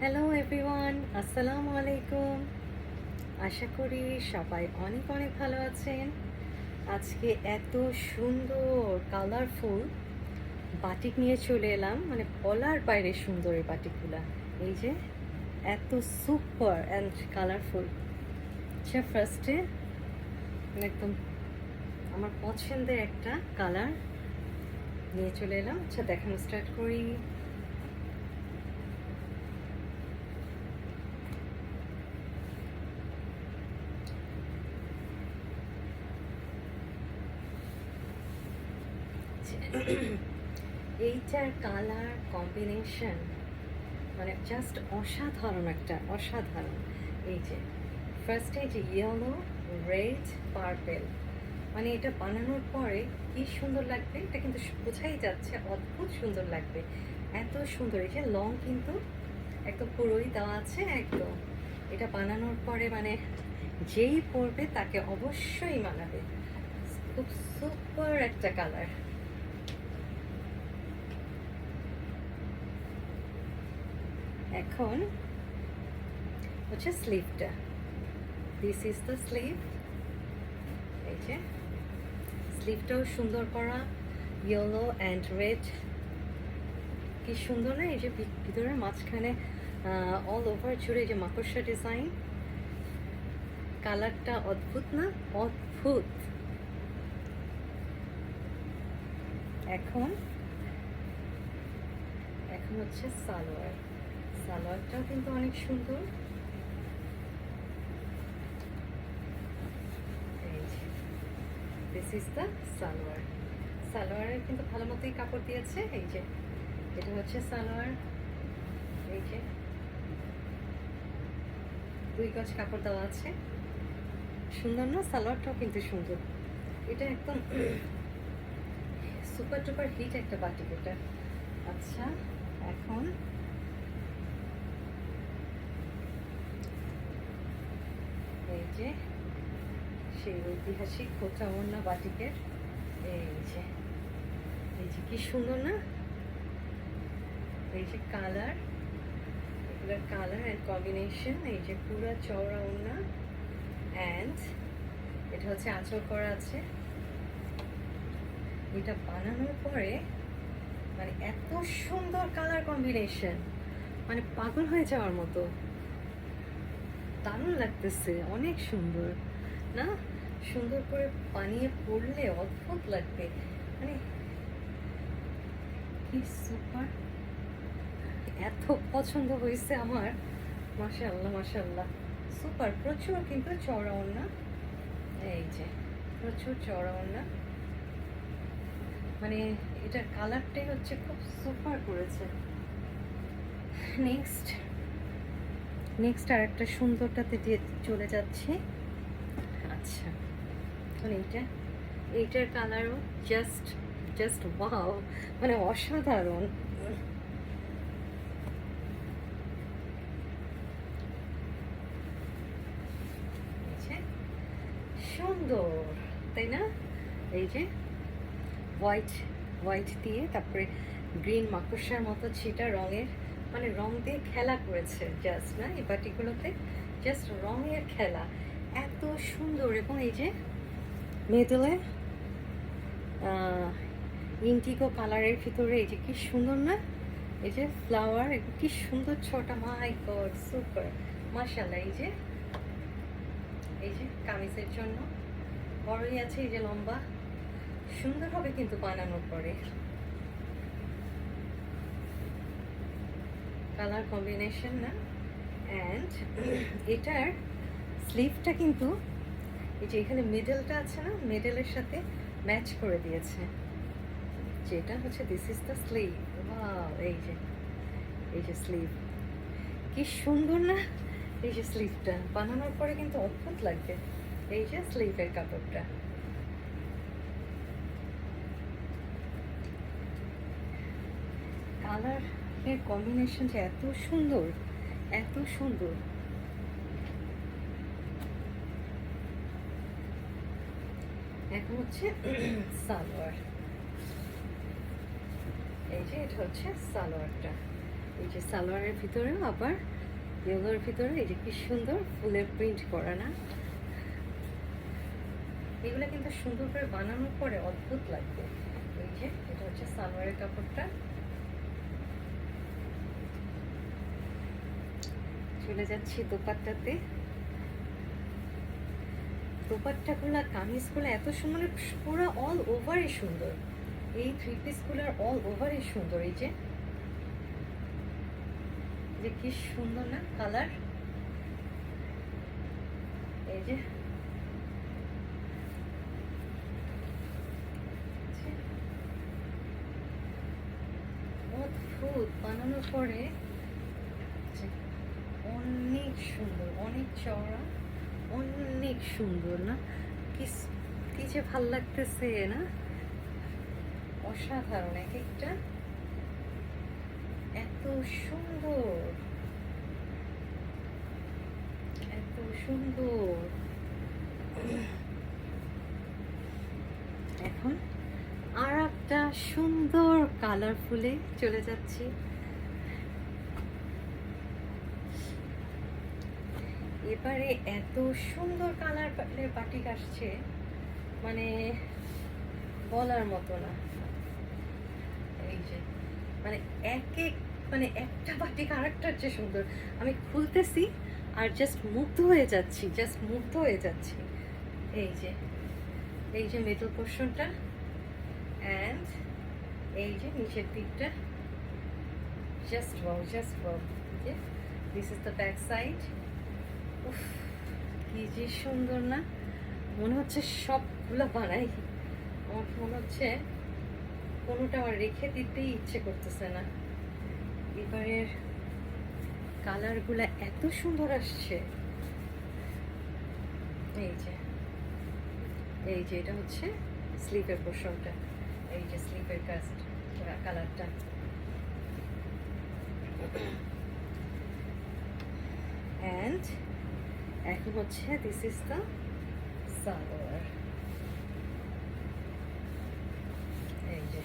Hello everyone আসসালামু আলাইকুম আশা করি সবাই অনেক অনেক ভালো আছেন। আজকে এত সুন্দর কালারফুল বাটিক নিয়ে চলে এলাম। মানে বলার বাইরে সুন্দর এই বাটিকগুলা এই যে এত সুপার অ্যান্ড কালারফুল আচ্ছা ফার্স্টে একদম আমার পছন্দের একটা কালার নিয়ে চলে এলাম। আচ্ছা দেখানো স্টার্ট করি। এইটার কালার কম্বিনেশন মানে জাস্ট অসাধারণ একটা, অসাধারণ। এই যে ফার্স্টে যে ইয়েলো রেড পার্পেল মানে এটা বানানোর পরে কি সুন্দর লাগবে? এটা কিন্তু বোঝাই যাচ্ছে অদ্ভুত সুন্দর লাগবে। এত সুন্দর। যে লং কিন্তু একদম পুরোই দেওয়া আছে, একদম। এটা বানানোর পরে মানে যেই পরবে তাকে অবশ্যই মানাবে। খুব সুপার একটা কালার এখন হচ্ছে স্লিভটা দিস ইজ দ্য স্লিভ এই যে। স্লিভটাও সুন্দর করা ইয়েলো অ্যান্ড রেড কি সুন্দর না, এই যে ভিতরে মাঝখানে অল ওভার জুড়ে যে মাকড়সা ডিজাইন কালারটা অদ্ভুত না? অদ্ভুত। এখন এখন হচ্ছে সালোয়ার। সালোয়ারটাও কিন্তু অনেক সুন্দর। This the salwar. সালোয়ারের কিন্তু ভালো মতোই কাপড় দিয়েছে। এই যে, এটা হচ্ছে সালোয়ার। এই যে, দুই গজ কাপড় দেওয়া আছে। সুন্দর না? সালোয়ারটাও কিন্তু সুন্দর। এটা একদম সুপার টুপার হিট একটা বাটিক এটা। আচ্ছা এখন এই যে, সেই ঐতিহাসিক ওড়না বাটিকের, এই যে এই যে কি সুন্দর না? এই যে কালার এগুলোর কালার অ্যান্ড কম্বিনেশন এই যে পুরো চওড়া ওড়না অ্যান্ড এটা হচ্ছে আঁচল করা আছে। এটা বানানোর পরে মানে এত সুন্দর কালার কম্বিনেশন মানে পাগল হয়ে যাওয়ার মতো। দারুণ লাগতেছে, অনেক সুন্দর, না? সুন্দর করে বানিয়ে পড়লে অদ্ভুত লাগবে। মানে কি সুপার। এত পছন্দ হয়েছে আমার। মাশাআল্লাহ মাশাআল্লাহ। সুপার, প্রচুর কিন্তু চওড়া ওড়না এই যে, প্রচুর চওড়া ওড়না মানে এটার কালারটাই হচ্ছে খুব সুপার করেছে। নেক্সট নেক্সট আর একটা সুন্দরটাতে দিয়ে চলে যাচ্ছে। আচ্ছা। এখন এইটা এইটার কালারও জাস্ট জাস্ট ওয়াও মানে অসাধারণ। সুন্দর তাই না? এই যে হোয়াইট হোয়াইট দিয়ে তারপরে গ্রিন মাকড়সার মতো ছিটা রঙের মানে রং দিয়ে খেলা করেছে জাস্ট না? এই বাটিগুলোতে জাস্ট রঙের খেলা। এত সুন্দর। এবং এই যে মেডেলে ইন্ডিগো কালারের ভিতরে এই যে কি সুন্দর, না? এই যে ফ্লাওয়ার কি সুন্দর ছোটা। মাই গড সুপার মাশাল্লাহ এই যে এই যে কামিজের জন্য। বড়ই আছে, এই যে লম্বা। সুন্দর হবে কিন্তু বানানোর পরে কালার কম্বিনেশন না। অ্যান্ড এটার স্লিভটা কিন্তু এই যে এখানে মিডলটা আছে না মিডলের সাথে ম্যাচ করে দিয়েছে। যেটা হচ্ছে দিস ইজ দ্য স্লিভ এই যে এই যে স্লিভ কি সুন্দর না এই যে স্লিভটা বানানোর পরে কিন্তু অদ্ভুত লাগবে। এই যে স্লিভের কাপড়টা। কালারের কম্বিনেশন যে এত সুন্দর এত সুন্দর। এখন হচ্ছে সালোয়ার। এই যে এটা হচ্ছে সালোয়ারটা। এই যে সালোয়ারের ভিতরেও আবার ইয়েলোর ভিতরে, এই যে কি সুন্দর ফুলের প্রিন্ট করা না? এগুলো কিন্তু সুন্দর করে বানানোর পরে অদ্ভুত লাগবে। এই যে, এটা হচ্ছে সালোয়ারের কাপড়টা। চলে যাচ্ছি দোপাট্টাতে। দোপাট্টাগুলো কামিজগুলো এত সুন্দর মানে পুরো অল ওভারই সুন্দর। এই থ্রি পিসগুলোর অল ওভারই সুন্দর, এই যে। যে কি সুন্দর না কালার এই যে। অদ্ভুত, বানানোর পরে অনেক সুন্দর, অনেক চওড়া, অনেক সুন্দর না? কি যে ভালো লাগতেছে না? অসাধারণ এক একটা এত সুন্দর। এত সুন্দর। এখন আর একটা সুন্দর কালারফুলে চলে যাচ্ছি। এবারে এত সুন্দর কালার বাটিক আসছে মানে বলার মতো না। এই যে মানে এক এক মানে একটা বাটিক আরেকটার চেয়ে সুন্দর। আমি খুলতেছি আর জাস্ট মুগ্ধ হয়ে যাচ্ছি জাস্ট মুগ্ধ হয়ে যাচ্ছি। এই যে এই যে মিডল পোর্শনটা অ্যান্ড এই যে নিচের দিকটা। জাস্ট ওয়াও জাস্ট ওয়াও যে this is the back side উফ, কি যে সুন্দর না? মনে হচ্ছে সবগুলো বানাই। আমার মনে হচ্ছে কোনোটা আমার রেখে দিতেই ইচ্ছে করতেছে না। এবারের কালারগুলো এত সুন্দর আসছে। এই যে এই যে এটা হচ্ছে স্লিপের পোর্শনটা। এই যে স্লিপের কাস্ট কালারটা। অ্যান্ড এখন হচ্ছে দিস ইজ দ্য সালোয়ার এই যে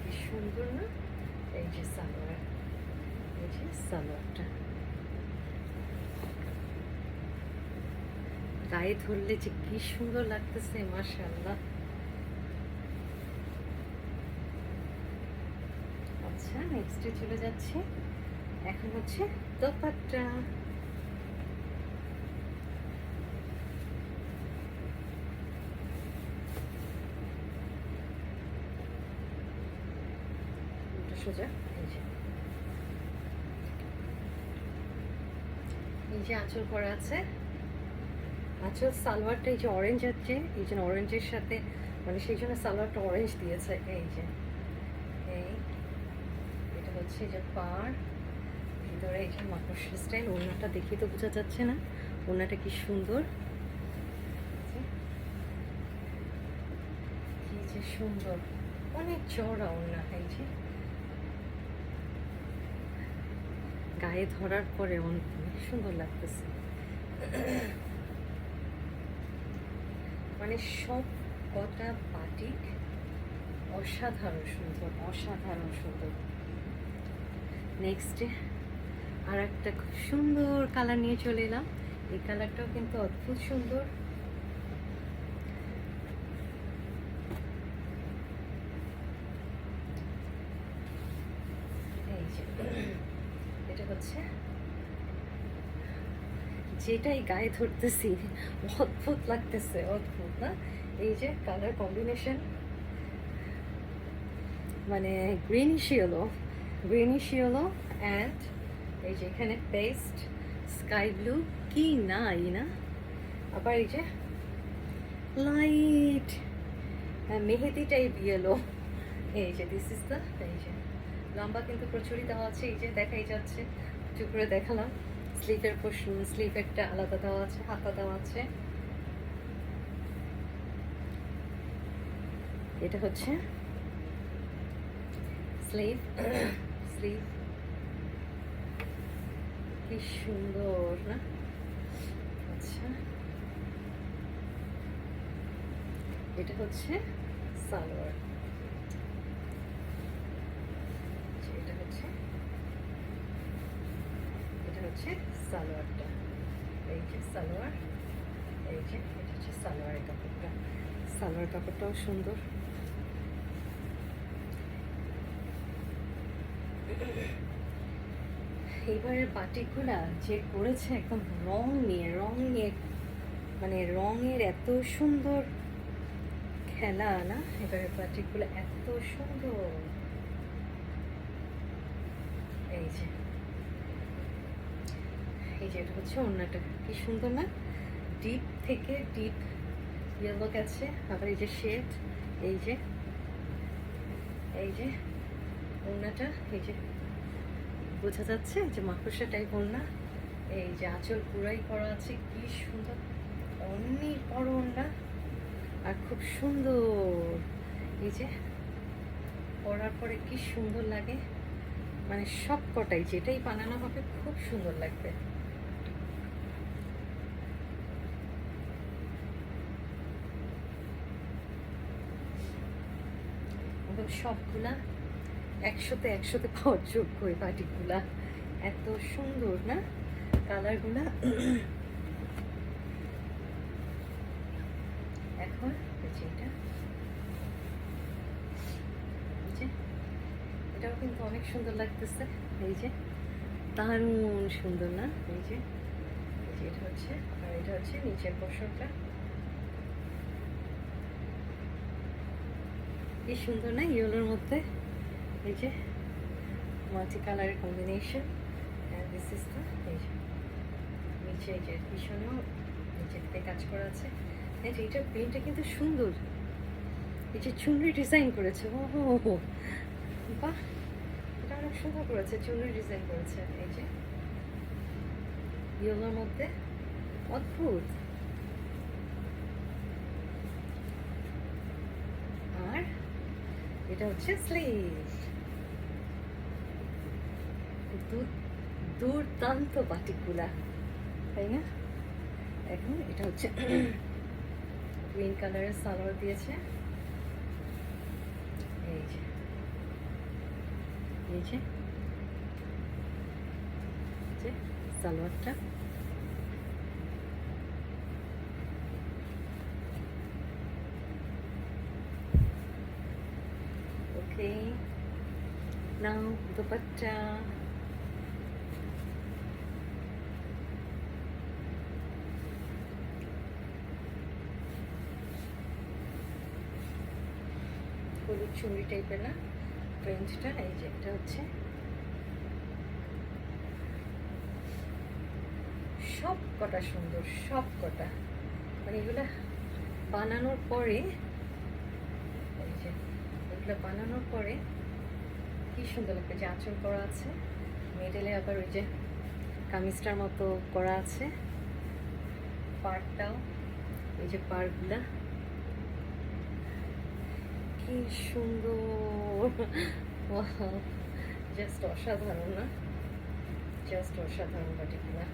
কি সুন্দর না? এই যে সালোয়ার এই যে সালোয়ারটা গায়ে ধরলে যে কি সুন্দর লাগতেছে, মাশাআল্লাহ। আচ্ছা নেক্সটে চলে যাচ্ছে। এখন হচ্ছে দোপাট্টা। সোজা। এই যে। আঁচল করা আছে। আঁচল, সালোয়ারটা এই যে অরেঞ্জ আছে, এই যে অরেঞ্জের সাথে মানে সেই জন্য সালোয়ারটা অরেঞ্জ দিয়েছে। এই যে। এই, এটা হচ্ছে যে পার ভিতরে এই যে মাকড়সা স্টাইল ওড়নাটা দেখে তো বোঝা যাচ্ছে না। ওড়নাটা কি সুন্দর। যে। সুন্দর। অনেক চড়া ওড়না এই যে। গায়ে ধরার পরে অনেক সুন্দর লাগতেছে। মানে সব কটা বাটিক অসাধারণ সুন্দর অসাধারণ সুন্দর। নেক্সটে আর একটা খুব সুন্দর কালার নিয়ে চলে এলাম। এই কালারটাও কিন্তু অদ্ভুত সুন্দর এই যে এটা হচ্ছে যেটাই গায়ে ধরতেছি, অদ্ভুত লাগতেছে, অদ্ভুত না? এই যে কালার কম্বিনেশন মানে greenish yellow greenish yellow and এই যে এখানে পেস্ট স্কাই ব্লু কি না এই না? আবার এই যে লাইট মেহেদি টাইপ ইয়েলো এই যে দিস ইজ দ্য এই যে লম্বা কিন্তু প্রচুরই দেওয়া আছে, এই যে দেখাই যাচ্ছে চুপ করে দেখালাম। স্লিপের পোর্শন, স্লিপেরটা আলাদা দেওয়া আছে, হাতা দেওয়া আছে। এটা হচ্ছে স্লিভ স্লিভ কি সুন্দর, না? আচ্ছা। এটা হচ্ছে সালোয়ার আচ্ছা, এটা হচ্ছে হচ্ছে সালোয়ারটা। এই যে সালোয়ার, এই যে এটা হচ্ছে সালোয়ারের কাপড়টা। সালোয়ার কাপড়টাও সুন্দর। এবারের পার্টিগুলা যে করেছে একদম রং নিয়ে রং নিয়ে মানে রঙের এত সুন্দর খেলা না? এবারের পার্টিগুলো এত সুন্দর। এই যে এই যে এটা হচ্ছে অন্যটা কি সুন্দর না? ডিপ থেকে ডিপ ইয়েলো গেছে, আবার এই যে শেড এই যে এই যে ওড়নাটা, এই যে বোঝা যাচ্ছে যে মাকড়সা টাইপ ওড়না। এই যে আঁচল পুরাই করা আছে, কি সুন্দর অনেক বড় ওড়না। আর খুব সুন্দর, এই যে পরার পরে কি সুন্দর লাগে। মানে সব কটাই যেটাই বানানো হবে খুব সুন্দর লাগবে একদম সবগুলা একশোতে একশোতে পাওয়ার যোগ্য এই বাটিগুলা এত সুন্দর, না? কালারগুলা। এখন এটা। এটাও কিন্তু অনেক সুন্দর লাগতেছে। এই যে। দারুণ সুন্দর, না? এই যে এটা হচ্ছে, আর এটা হচ্ছে নিচের পোশাকটা। কি সুন্দর না ইয়েলোর মধ্যে? এই যে মাল্টি কালারের কম্বিনেশন দিস ইজ দ্য এই যে, নিচে এই যে পিছনেও নিচে দিকে কাজ করা আছে। এই যে, এইটার প্রিন্টটা কিন্তু সুন্দর। এই যে চুনরি ডিজাইন করেছে ও হো বাহ, এটা অনেক সুন্দর করেছে, চুনরি ডিজাইন করেছে। এই যে, ইয়েলোর মধ্যে, অদ্ভুত আর এটা হচ্ছে স্লিভ দুর্দান্ত বাটিকগুলা, তাই না? এখন এটা হচ্ছে গ্রিন কালারের সালোয়ার দিয়েছে। এই যে এই যে সালোয়ারটা। Now dupatta. হলুদ চুড়ি টাইপের না? প্রিন্টটা এই যে এটা হচ্ছে। সব কটা সুন্দর, সব কটা। মানে এগুলা বানানোর পরে, এই যে, এগুলো বানানোর পরে কি সুন্দর লাগবে যে আঁচল করা আছে। মিডলে আবার ওই যে কামিজটার মতো করা আছে। পার্কটাও এই যে পার্কগুলা কি সুন্দর! জাস্ট অসাধারণ না? জাস্ট অসাধারণ বাটিগুলা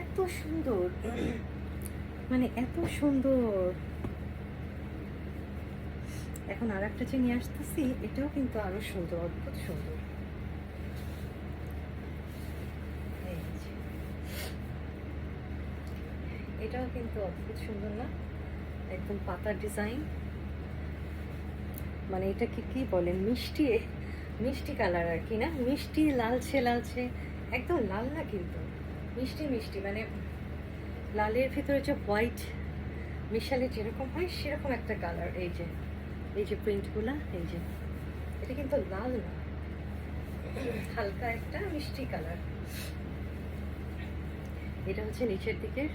এত সুন্দর! মানে এত সুন্দর! এখন আর একটা যে নিয়ে আসতেছি, এটাও কিন্তু আরও সুন্দর, অদ্ভুত সুন্দর। এটাও কিন্তু অদ্ভুত সুন্দর না? একদম পাতার ডিজাইন। মানে এটাকে কি বলেন মিষ্টি মিষ্টি কালার আর কি না? মিষ্টি, লালচে লালচে, একদম লাল না কিন্তু? মিষ্টি মিষ্টি মানে লালের ভিতরে যে হোয়াইট মিশালে যেরকম হয়, সেরকম একটা কালার এই যে। এই যে প্রিন্টগুলা এই যে। এটা কিন্তু লাল না। হালকা একটা মিষ্টি কালার। এটা হচ্ছে নিচের দিকের।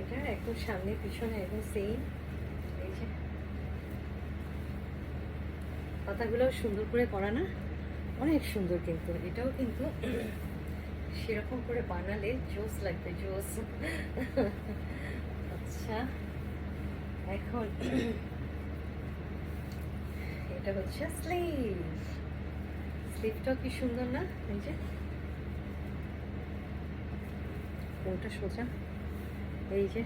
এটা একদম সামনে, পিছনে একদম সেম এই যে। পাতাগুলোও সুন্দর করে করা না? অনেক সুন্দর কিন্তু। এটাও কিন্তু সেরকম করে বানালে জোস লাগবে, জোস। আচ্ছা। এখন এটা হচ্ছে স্লিভ স্লিভটাও কি সুন্দর না? এই যে। কোনটা সোজা? এই যে।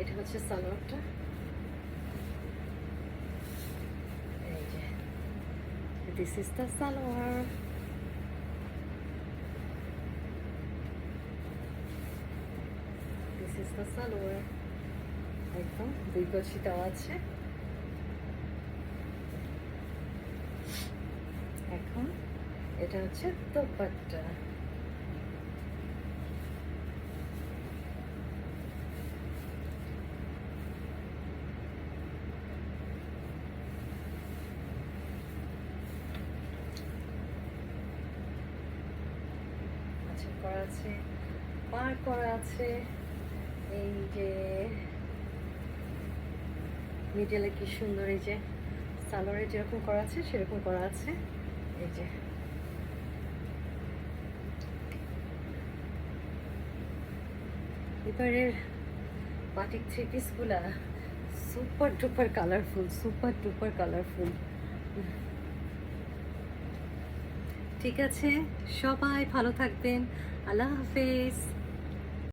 এটা হচ্ছে সালোয়ারটা। এই যে। দিস ইজ দ্য সালোয়ার একদম দুই কলসি দেওয়া আছে। এখন এটা হচ্ছে দোপাট্টা। আচ্ছা করা আছে, পার করা আছে। এই যে মিডলে কি সুন্দর এই যে সালোয়ারে যেরকম করা আছে, সেরকম করা আছে। এই যে। এবারের batik three পিসগুলা super duper colourful super duper colourful ঠিক আছে, সবাই ভালো থাকবেন। আল্লাহ হাফেজ।